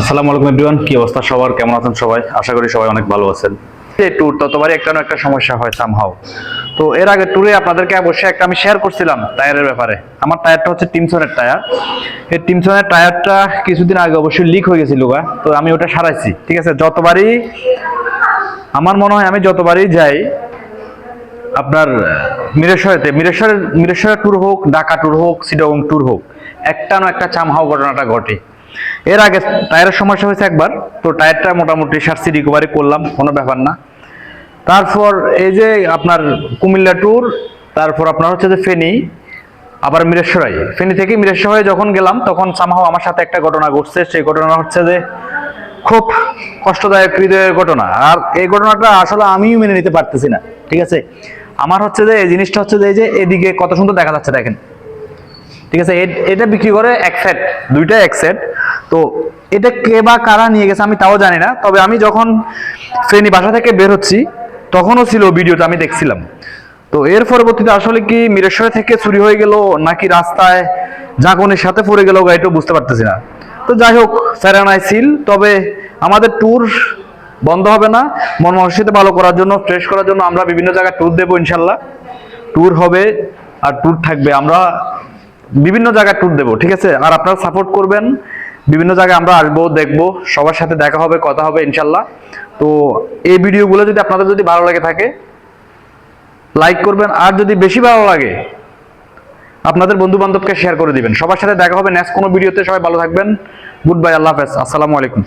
আসসালামু আলাইকুম এভরিওয়ান, কি অবস্থা সবার? কেমন আছেন সবাই? আশা করি সবাই অনেক ভালো আছেন। এই ট্যুর ততবারই একটা না একটা সমস্যা হয় সামহাও তো এর আগে ট্যুরে আপনাদেরকে অবশ্যই একটা আমি শেয়ার করছিলাম টায়ারের ব্যাপারে। আমার টায়ারটা হচ্ছে টিমসনের টায়ার। এই টিমসনের টায়ারটা কিছুদিন আগে অবশ্যই লিক হয়ে গেছিল গা। তো আমি ওটা সারাইছি, ঠিক আছে? যতবারই আমার মনে হয় আমি যতবারই যাই, আপনার, মিরেশ্বরেতে, মিরেশ্বরের মিরেশ্বরের ট্যুর হোক, ঢাকা ট্যুর হোক সিডং ট্যুর হোক, একটা না একটা চামহাও ঘটনাটা ঘটে। এর আগে টায়ারের সমস্যা হয়েছে একবার, তো টায়ারটা মোটামুটি সারসি রিকভারি করলাম, কোনো ব্যাপার না। তারপর এই যে আপনার কুমিল্লা ট্যুর তারপর আপনার হচ্ছে যে ফেনী, আবার মিরেশ্বরাই। ফেনী থেকে মিরেশ্বরাই যখন গেলাম, তখন সামহাও আমার সাথে একটা ঘটনা ঘটছে, সেই ঘটনা হচ্ছে যে খুব কষ্টদায়ক, হৃদয়ের ঘটনা। আর এই ঘটনাটা আসলে আমিও মেনে নিতে পারতেছি না, ঠিক আছে? আমার হচ্ছে যে, এই জিনিসটা হচ্ছে যে এদিকে কত সুন্দর দেখা যাচ্ছে, দেখেন। ঠিক আছে? এটা বিক্রি করে এক সেট দুইটা এক সেট তো এটা কে বা কারা নিয়ে গেছে আমি তাও জানি না। তবে আমি যখন ফেনী বাসা থেকে বের হচ্ছি, তখনও ছিল ভিডিওটা আমি দেখছিলাম। তো এর পরবর্তীতে আসলে কি মিরেশ্বর থেকে চুরি হয়ে গেল নাকি রাস্তায় জাগনের সাথে পড়ে গেল গাড়িটা বুঝতে পারতেছি না। তো যাই হোক ফেরানায় সিল তবে আমাদের ট্যুর বন্ধ হবে না। মন মানসিকতা ভালো করার জন্য ফ্রেশ করার জন্য আমরা বিভিন্ন জায়গায় ট্যুর দেবো ইনশাল্লাহ ট্যুর হবে আর ট্যুর থাকবে, আমরা বিভিন্ন জায়গায় ট্যুর দেবো, ঠিক আছে? আর আপনারা সাপোর্ট করবেন। বিভিন্ন জায়গায় আমরা আসব, দেখব, সবার সাথে দেখা হবে, কথা হবে, ইনশাল্লাহ। তো এই ভিডিওগুলো যদি আপনাদের যদি ভালো লাগে থাকে লাইক করবেন, আর যদি বেশি ভালো লাগে, আপনাদের বন্ধু বান্ধবকে শেয়ার করে দিবেন। সবার সাথে দেখা হবে নেক্সট কোনো ভিডিওতে। সবাই ভালো থাকবেন। গুড বাই আল্লাহ হাফেজ। আসসালামু আলাইকুম।